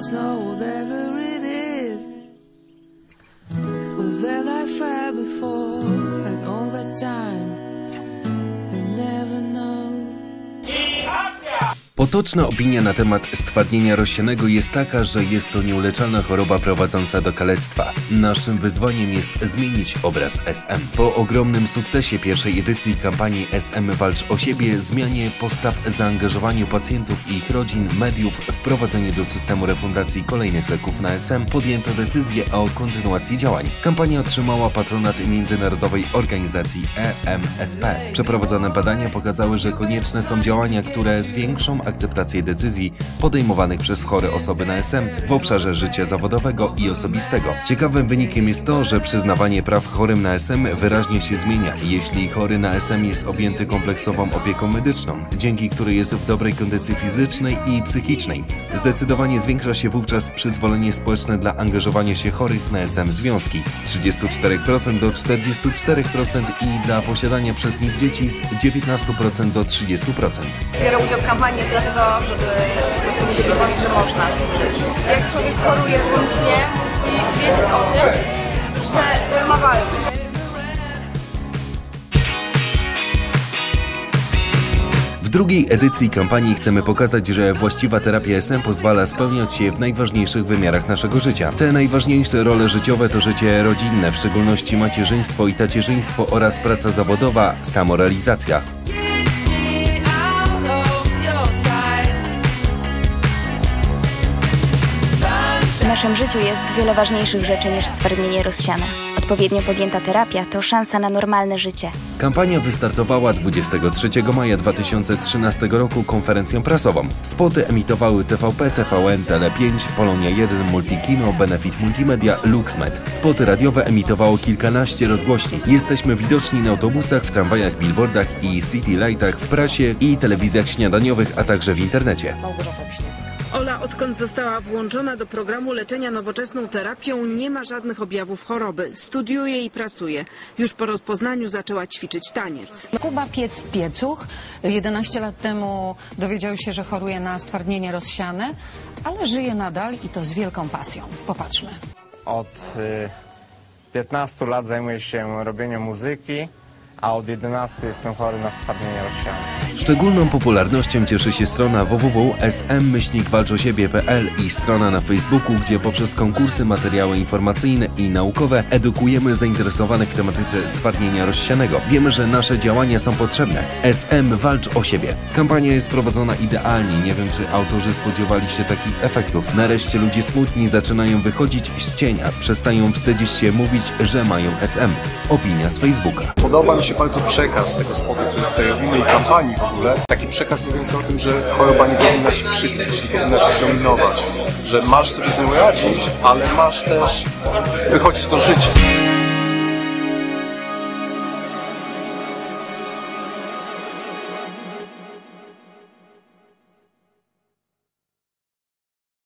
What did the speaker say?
once know, whatever it is, that I have had before. Potoczna opinia na temat stwardnienia rozsianego jest taka, że jest to nieuleczalna choroba prowadząca do kalectwa. Naszym wyzwaniem jest zmienić obraz SM. Po ogromnym sukcesie pierwszej edycji kampanii SM Walcz o siebie, zmianie postaw, zaangażowaniu pacjentów i ich rodzin, mediów, wprowadzeniu do systemu refundacji kolejnych leków na SM, podjęto decyzję o kontynuacji działań. Kampania otrzymała patronat międzynarodowej organizacji EMSP. Przeprowadzone badania pokazały, że konieczne są działania, które zwiększą akceptację decyzji podejmowanych przez chore osoby na SM w obszarze życia zawodowego i osobistego. Ciekawym wynikiem jest to, że przyznawanie praw chorym na SM wyraźnie się zmienia, jeśli chory na SM jest objęty kompleksową opieką medyczną, dzięki której jest w dobrej kondycji fizycznej i psychicznej. Zdecydowanie zwiększa się wówczas przyzwolenie społeczne dla angażowania się chorych na SM związki z 34% do 44% i dla posiadania przez nich dzieci z 19% do 30%. Biorę udział w kampanii dlatego, żeby po prostu ludzie wiedzieli, że można żyć. Jak człowiek choruje włącznie, musi wiedzieć o tym, że, że ma walczyć. W drugiej edycji kampanii chcemy pokazać, że właściwa terapia SM pozwala spełniać się w najważniejszych wymiarach naszego życia. Te najważniejsze role życiowe to życie rodzinne, w szczególności macierzyństwo i tacierzyństwo oraz praca zawodowa, samorealizacja. Naszym życiu jest wiele ważniejszych rzeczy niż stwardnienie rozsiane. Odpowiednio podjęta terapia to szansa na normalne życie. Kampania wystartowała 23 maja 2013 roku konferencją prasową. Spoty emitowały TVP, TVN, Tele5, Polonia 1, Multikino, Benefit Multimedia, LuxMed. Spoty radiowe emitowało kilkanaście rozgłośni. Jesteśmy widoczni na autobusach, w tramwajach, billboardach i city lightach, w prasie i telewizjach śniadaniowych, a także w internecie. Odkąd została włączona do programu leczenia nowoczesną terapią, nie ma żadnych objawów choroby. Studiuje i pracuje. Już po rozpoznaniu zaczęła ćwiczyć taniec. Kuba Piec Piecuch 11 lat temu dowiedział się, że choruje na stwardnienie rozsiane, ale żyje nadal i to z wielką pasją. Popatrzmy. Od y, 15 lat zajmuję się robieniem muzyki, a od 11 jestem chory na stwardnienie rozsiane. Szczególną popularnością cieszy się strona www.sm-walczosiebie.pl i strona na Facebooku, gdzie poprzez konkursy, materiały informacyjne i naukowe edukujemy zainteresowanych w tematyce stwardnienia rozsianego. Wiemy, że nasze działania są potrzebne. SM Walcz o siebie. Kampania jest prowadzona idealnie. Nie wiem, czy autorzy spodziewali się takich efektów. Nareszcie ludzie smutni zaczynają wychodzić z cienia, przestają wstydzić się mówić, że mają SM. Opinia z Facebooka. Podoba mi się bardzo przekaz tego spotu, który tutaj robimy i kampanii w ogóle. Taki przekaz mówiący o tym, że choroba nie powinna Ci przykryć, nie powinna Cię zdominować. Że masz sobie z nią radzić, ale masz też wychodzić do życia.